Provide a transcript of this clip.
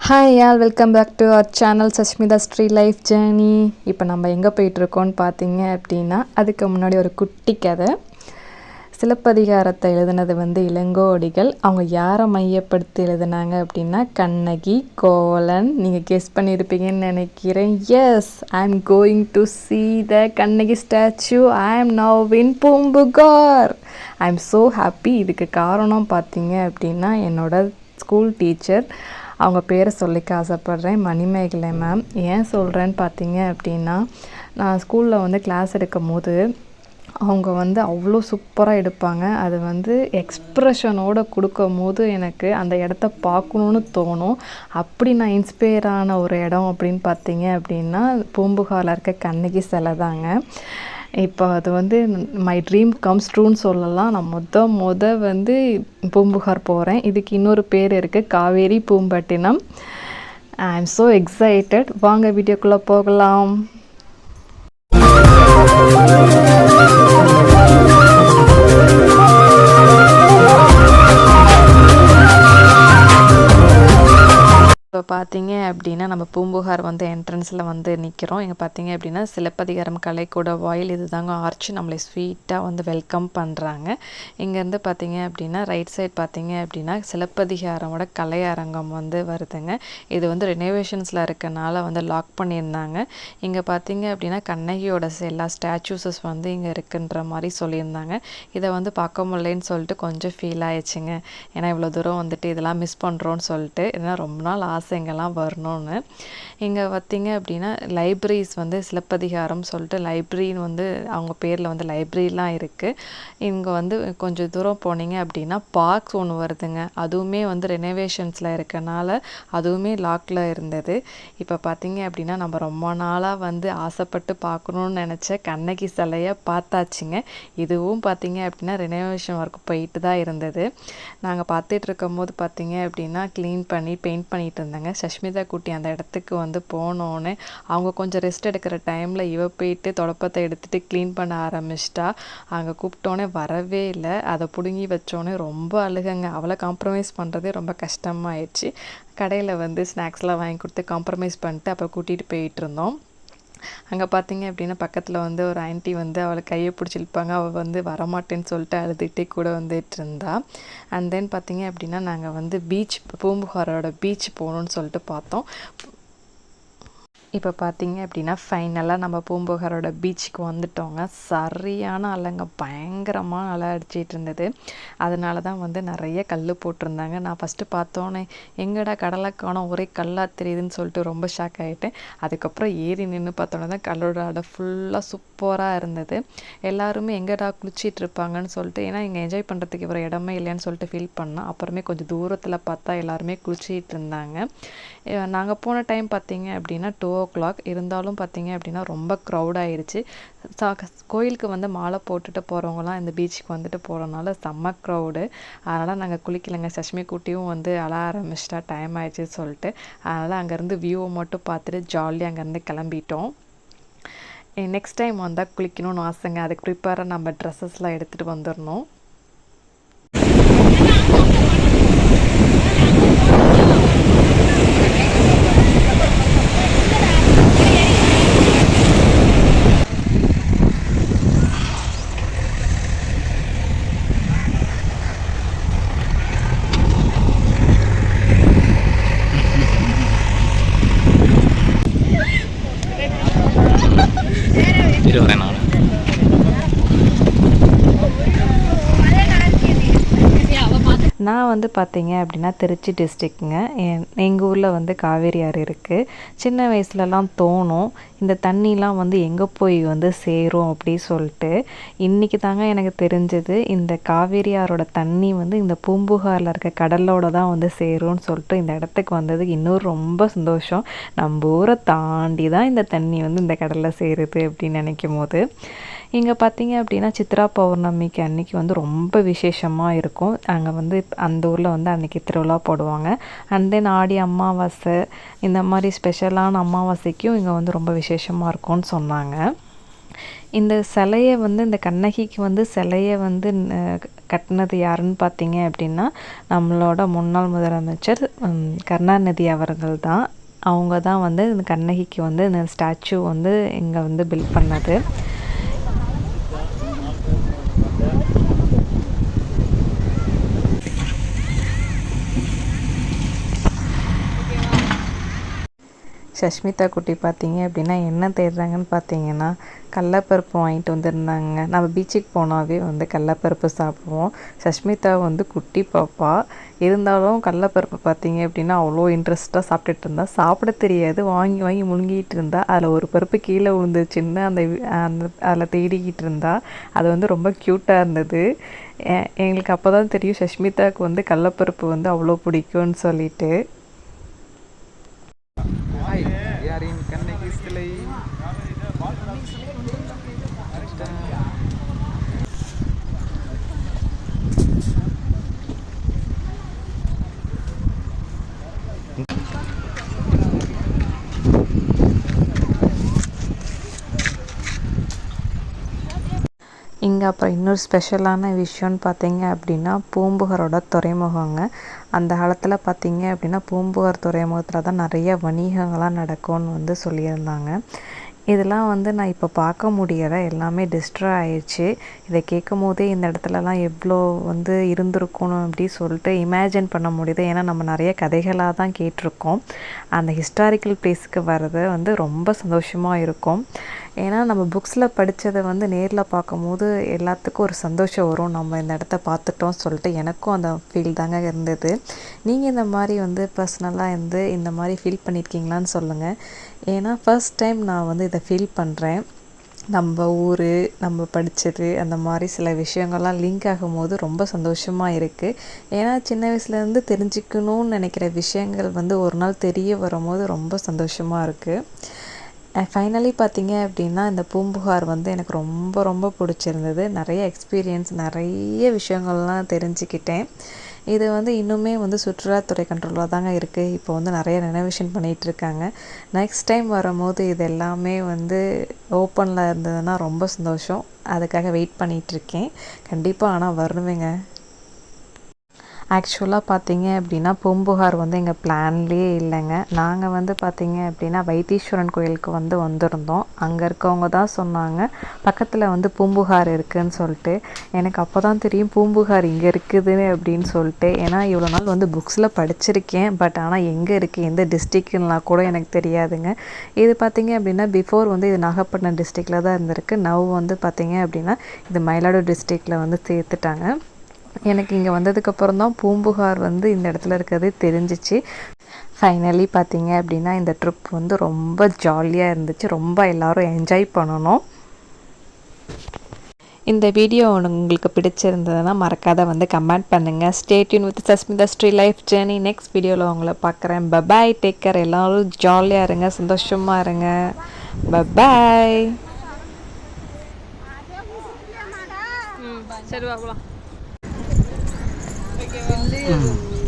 Hi யால் welcome back to our channel Sashmita Sri life journey இப்போ நம்ம எங்கே போயிட்டுருக்கோன்னு பார்த்தீங்க அப்படின்னா அதுக்கு முன்னாடி ஒரு குட்டி கதை. சிலப்பதிகாரத்தை எழுதினது வந்து இளங்கோடிகள். அவங்க யாரை மையப்படுத்தி எழுதினாங்க அப்படின்னா கண்ணகி கோவலன். நீங்கள் கெஸ் பண்ணியிருப்பீங்கன்னு நினைக்கிறேன். Yes I am going to see the Kannagi statue I am now in Poompuhar I am so happy இதுக்கு காரணம் பார்த்தீங்க அப்படின்னா என்னோட ஸ்கூல் டீச்சர் அவங்க பேரை சொல்லிக்க ஆசைப்பட்றேன். மணிமேகலை மேம் ஏன் சொல்கிறேன்னு பார்த்தீங்க அப்படின்னா நான் ஸ்கூலில் வந்து கிளாஸ் எடுக்கும் போது அவங்க வந்து அவ்வளோ சூப்பராக எடுப்பாங்க. அது வந்து எக்ஸ்ப்ரெஷனோட கொடுக்கும் போது எனக்கு அந்த இடத்த பார்க்கணுன்னு தோணும். அப்படி நான் இன்ஸ்பயர் ஆன ஒரு இடம் அப்படின்னு பார்த்தீங்க அப்படின்னா பூம்புகாரில் இருக்க கண்ணகி சிலை தாங்க. இப்போ அது வந்து மை ட்ரீம் கம்ஸ் ட்ரூன்னு சொல்லலாம். நான் மொத மொத வந்து பூம்புகார் போகிறேன் இதுக்கு இன்னொரு பேர் இருக்குது Kaveri Poompattinam. I am so excited வாங்க வீடியோக்குள்ளே போகலாம். இப்போ பார்த்தீங்க அப்படின்னா நம்ம பூம்புகார் வந்து என்ட்ரன்ஸில் வந்து நிற்கிறோம் இங்கே பார்த்தீங்க அப்படின்னா சிலப்பதிகாரம் கலைக்கூட வாயில் இது தாங்க ஆர்ச் நம்மளை ஸ்வீட்டாக வந்து வெல்கம் பண்ணுறாங்க இங்கேருந்து பார்த்தீங்க அப்படின்னா ரைட் சைட் பார்த்தீங்க அப்படின்னா சிலப்பதிகாரமோட கலையரங்கம் வந்து வருதுங்க. இது வந்து ரெனோவேஷன்ஸில் இருக்கனால வந்து லாக் பண்ணியிருந்தாங்க. இங்கே பார்த்தீங்க அப்படின்னா கண்ணகியோட எல்லா ஸ்டாச்சூஸஸ் வந்து இங்கே இருக்குன்ற மாதிரி சொல்லியிருந்தாங்க. இதை வந்து பார்க்க முடியலன்னு சொல்லிட்டு கொஞ்சம் ஃபீல் ஆயிடுச்சுங்க. ஏன்னா இவ்வளோ தூரம் வந்துட்டு இதெல்லாம் மிஸ் பண்ணுறோன்னு சொல்லிட்டு ஏன்னா ரொம்ப நாள் ஆசை எங்கெல்லாம் வரணும்னு. இங்கே பார்த்தீங்க அப்படின்னா லைப்ரரிஸ் வந்து சிலப்பதிகாரம் சொல்லிட்டு லைப்ரரின்னு வந்து அவங்க பேரில் வந்து லைப்ரரிலாம் இருக்குது இங்கே வந்து கொஞ்சம் தூரம் போனீங்க அப்படின்னா பார்க்ஸ் ஒன்று வருதுங்க. அதுவுமே வந்து ரெனோவேஷன்ஸில் இருக்கனால அதுவுமே லாக்கில் இருந்தது. இப்போ பார்த்திங்க அப்படின்னா நம்ம ரொம்ப நாளாக வந்து ஆசைப்பட்டு பார்க்கணுன்னு நினச்ச கண்ணகி சிலையை பார்த்தாச்சுங்க. இதுவும் பார்த்தீங்க அப்படின்னா ரெனோவேஷன் ஒர்க் போயிட்டு தான் இருந்தது. நாங்கள் பார்த்துட்டு இருக்கும் போது பார்த்தீங்க அப்படின்னா க்ளீன் பண்ணி பெயிண்ட் பண்ணிட்டு வந்தாங்க சஷ்மிதா குட்டி அந்த இடத்துக்கு வந்து போனோன்னே அவங்க கொஞ்சம் ரெஸ்ட் எடுக்கிற டைமில் இவ போயிட்டு தொடப்பத்தை எடுத்துகிட்டு க்ளீன் பண்ண ஆரம்பிச்சிட்டா. அங்கே கூப்பிட்டோன்னே வரவே இல்லை. அதை பிடுங்கி வச்சோன்னே ரொம்ப அழுகங்க. அவளை காம்ப்ரமைஸ் பண்ணுறதே ரொம்ப கஷ்டமாயிடுச்சு. கடையில் வந்து ஸ்நாக்ஸ்லாம் வாங்கி கொடுத்து காம்ப்ரமைஸ் பண்ணிட்டு அப்புறம் கூட்டிகிட்டு போயிட்டு இருந்தோம். அங்கே பார்த்தீங்க அப்படின்னா பக்கத்தில் வந்து ஒரு ஆன்ட்டி வந்து அவளை கையை பிடிச்சிருப்பாங்க அவள் வந்து வரமாட்டேன்னு சொல்லிட்டு அழுதுகிட்டே கூட வந்துட்டு இருந்தா. அண்ட் தென் பார்த்தீங்க அப்படின்னா நாங்கள் வந்து பீச் பூம்புகாரோட பீச் போகணுன்னு சொல்லிட்டு பார்த்தோம். இப்போ பார்த்தீங்க அப்படின்னா ஃபைனலாக நம்ம பூம்புகாரோட பீச்சுக்கு வந்துட்டோங்க. சரியான அலைங்க. பயங்கரமாக அலை அடிச்சிட்டு இருந்தது. அதனால தான் வந்து நிறைய கல் போட்டிருந்தாங்க. நான் ஃபஸ்ட்டு பார்த்தோன்னே எங்கடா கடலை காணும்? ஒரே கல்லாக தெரியுதுன்னு சொல்லிட்டு ரொம்ப ஷாக் ஆகிட்டேன் அதுக்கப்புறம் ஏறி நின்று பார்த்தோன்னே தான் கல்லோட அடை ஃபுல்லாக சூப்பராக இருந்தது. எல்லாருமே எங்கடா குளிச்சிட்டு இருப்பாங்கன்னு சொல்லிட்டு ஏன்னா இங்கே என்ஜாய் பண்ணுறதுக்கு இவ்வளோ இடமே இல்லைன்னு சொல்லிட்டு ஃபீல் பண்ணோம் அப்புறமே கொஞ்சம் தூரத்தில் பார்த்தா எல்லாருமே குளிச்சிட்டு இருந்தாங்க. நாங்கள் போன டைம் பார்த்தீங்க அப்படின்னா டூ ஓ கிளாக் இருந்தாலும் பார்த்தீங்க அப்படின்னா ரொம்ப க்ரௌட் ஆயிடுச்சு கோயிலுக்கு வந்து மாலை போட்டுட்டு போகிறவங்களாம் இந்த பீச்சுக்கு வந்துட்டு போகிறனால செம்ம க்ரௌடு அதனால் நாங்கள் குளிக்கலைங்க. சஷ்மி குட்டியும் வந்து அழ ஆரம்பிச்சிட்டா டைம் ஆயிடுச்சு சொல்லிட்டு. அதனால் அங்கேருந்து வியூவை மட்டும் பார்த்துட்டு ஜாலியாக அங்கேருந்து கிளம்பிட்டோம். நெக்ஸ்ட் டைம் வந்தால் குளிக்கணும்னு ஆசைங்க. அதுக்கு ப்ரிப்பேராக நம்ம ட்ரெஸ்ஸஸ்லாம் எடுத்துகிட்டு வந்துடணும் நான் வந்து பார்த்தீங்க அப்படின்னா திருச்சி டிஸ்ட்ரிக்ங்க எங்கள் ஊரில் வந்து காவேரி ஆறு இருக்குது சின்ன வயசுலலாம் தோணும் இந்த தண்ணிலாம் வந்து எங்கே போய் வந்து சேரும் அப்படி சொல்லிட்டு. இன்றைக்கி தாங்க எனக்கு தெரிஞ்சது இந்த காவேரி ஆறோட தண்ணி வந்து இந்த பூம்புகாரில் இருக்க கடலோட தான் வந்து சேரும்னு சொல்லிட்டு இந்த இடத்துக்கு வந்தது இன்னும் ரொம்ப சந்தோஷம். நம்ம ஊரை தாண்டி தான் இந்த தண்ணி வந்து இந்த கடலில் சேருது அப்படின்னு நினைக்கும் போது இங்கே பார்த்தீங்க அப்படின்னா சித்ரா பௌர்ணமிக்கு அன்றைக்கி வந்து ரொம்ப விசேஷமாக இருக்கும். அங்கே வந்து அந்த ஊரில் வந்து அன்றைக்கி திருவிழா போடுவாங்க. அண்ட் தென் ஆடி அமாவாசை இந்த மாதிரி ஸ்பெஷலான அமாவாசைக்கும் இங்கே வந்து ரொம்ப விசேஷமாக இருக்கும்னு சொன்னாங்க. இந்த சிலையை வந்து இந்த கண்ணகிக்கு வந்து சிலையை வந்து கட்டினது யாருன்னு பார்த்தீங்க அப்படின்னா நம்மளோட முன்னாள் முதலமைச்சர் கருணாநிதி அவர்கள் தான். அவங்க தான் வந்து இந்த கண்ணகிக்கு வந்து இந்த ஸ்டாச்சு வந்து இங்கே வந்து பில்ட் பண்ணது. சஷ்மிதா குட்டி பார்த்தீங்க அப்படின்னா என்ன தேடுறாங்கன்னு பார்த்தீங்கன்னா கடலப்பருப்பு வாங்கிட்டு வந்திருந்தாங்க. நம்ம பீச்சுக்கு போனாவே வந்து கடலப்பருப்பு சாப்பிடுவோம். சஷ்மிதா வந்து குட்டி பாப்பா. இருந்தாலும் கடலப்பருப்பு பார்த்தீங்க அப்படின்னா அவ்வளோ இன்ட்ரெஸ்ட்டாக சாப்பிட்டுட்டு இருந்தா. சாப்பிட தெரியாது. வாங்கி வாங்கி முழுங்கிட்டு இருந்தா. அதில் ஒரு பருப்பு கீழே விழுந்துச்சுன்னு அந்த அந்த அதில் தேடிக்கிட்டு இருந்தா. அது வந்து ரொம்ப க்யூட்டாக இருந்தது. எங்களுக்கு அப்போ தான் தெரியும் சஷ்மிதாவுக்கு வந்து கடலப்பருப்பு வந்து அவ்வளோ பிடிக்கும்னு சொல்லிட்டு ஹாய் யாரின் கண்ணகி சிலை இங்கே அப்புறம் இன்னொரு ஸ்பெஷலான விஷயம்னு பார்த்தீங்க அப்படின்னா பூம்புகாரோட துறைமுகங்க. அந்த காலத்தில் பார்த்தீங்க அப்படின்னா பூம்புகார் துறைமுகத்தில் தான் நிறைய வணிகங்கள்லாம் நடக்கும்னு வந்து சொல்லியிருந்தாங்க. இதெல்லாம் வந்து நான் இப்போ பார்க்க முடியலை. எல்லாமே டிஸ்ட்ரா ஆயிடுச்சு இதை கேட்கும் போதே இந்த இடத்துலலாம் எவ்வளோ வந்து இருந்திருக்கணும் அப்படி சொல்லிட்டு இமேஜின் பண்ண முடியுது. ஏன்னா நம்ம நிறைய கதைகளாக தான் கேட்டிருக்கோம். அந்த ஹிஸ்டாரிக்கல் பிளேஸுக்கு வர்றது வந்து ரொம்ப சந்தோஷமாக இருக்கும். ஏன்னா நம்ம புக்ஸில் படித்ததை வந்து நேரில் பார்க்கும்போது எல்லாத்துக்கும் ஒரு சந்தோஷம் வரும். நம்ம இந்த இடத்த பார்த்துட்டோம் சொல்லிட்டு எனக்கும் அந்த ஃபீல் தாங்க இருந்தது. நீங்கள் இந்த மாதிரி வந்து பர்சனலாக இருந்து இந்த மாதிரி ஃபீல் பண்ணியிருக்கீங்களான்னு சொல்லுங்கள் ஏன்னா ஃபர்ஸ்ட் டைம் நான் வந்து இதை ஃபீல் பண்ணுறேன் நம்ம ஊர் நம்ம படித்தது அந்த மாதிரி சில விஷயங்கள்லாம் லிங்க் ஆகும்போது ரொம்ப சந்தோஷமாக இருக்குது ஏன்னா சின்ன வயசுலேருந்து தெரிஞ்சுக்கணும்னு நினைக்கிற விஷயங்கள் வந்து ஒரு நாள் தெரிய வரும்போது ரொம்ப சந்தோஷமாக இருக்குது ஃபைனலி பார்த்தீங்க அப்படின்னா இந்த பூம்புகார் வந்து எனக்கு ரொம்ப ரொம்ப பிடிச்சிருந்தது. நிறைய எக்ஸ்பீரியன்ஸ் நிறைய விஷயங்கள்லாம் தெரிஞ்சுக்கிட்டேன். இது வந்து இன்னுமே வந்து சுற்றுலாத்துறை கண்ட்ரோலாக தாங்க இருக்குது இப்போ வந்து நிறைய ரெனோவேஷன் பண்ணிகிட்ருக்காங்க நெக்ஸ்ட் டைம் வரும்போது இது எல்லாமே வந்து ஓப்பனில் இருந்ததுன்னா ரொம்ப சந்தோஷம். அதுக்காக வெயிட் பண்ணிகிட்ருக்கேன் கண்டிப்பாக ஆனால் வருவேங்க. ஆக்சுவலாக பார்த்தீங்க அப்படின்னா பூம்புகார் வந்து எங்கள் பிளான்லேயே இல்லைங்க. நாங்கள் வந்து பார்த்தீங்க அப்படின்னா வைத்தீஸ்வரன் கோயிலுக்கு வந்து வந்திருந்தோம். அங்கே இருக்கவங்க தான் சொன்னாங்க பக்கத்தில் வந்து பூம்புகார் இருக்குதுன்னு சொல்லிட்டு. எனக்கு அப்போ தான் தெரியும் பூம்புகார் இங்கே இருக்குதுன்னு அப்படின்னு சொல்லிட்டு. ஏன்னா இவ்வளோ நாள் வந்து புக்ஸில் படிச்சிருக்கேன். பட் ஆனால் எங்கே இருக்குது எந்த டிஸ்ட்ரிக்ட்லாம் கூட எனக்கு தெரியாதுங்க. இது பார்த்தீங்க அப்படின்னா பிஃபோர் வந்து இது நாகப்பட்டினம் டிஸ்ட்ரிக்டில் தான் இருந்திருக்கு. நவ் வந்து பார்த்தீங்க அப்படின்னா இது மயிலாடுதுறை டிஸ்ட்ரிக்டில் வந்து சேர்த்துட்டாங்க. எனக்கு இங்கே வந்ததுக்கப்புறம் தான் பூம்புகார் வந்து இந்த இடத்துல இருக்கிறது தெரிஞ்சிச்சு. ஃபைனலி பார்த்தீங்க அப்படின்னா இந்த ட்ரிப் வந்து ரொம்ப ஜாலியாக இருந்துச்சு. ரொம்ப எல்லாரும் என்ஜாய் பண்ணணும். இந்த வீடியோ உங்களுக்கு பிடிச்சிருந்ததுன்னா மறக்காத வந்து கமெண்ட் பண்ணுங்கள் stay tuned with Sashmita Sri life journey next வீடியோவில் உங்களை பார்க்குறேன். பபாய் டேக் கேர் எல்லோரும் ஜாலியாக இருங்க. சந்தோஷமாக இருங்க. பபாய் சரி வா ಮನೆಗೆ ಬಂದು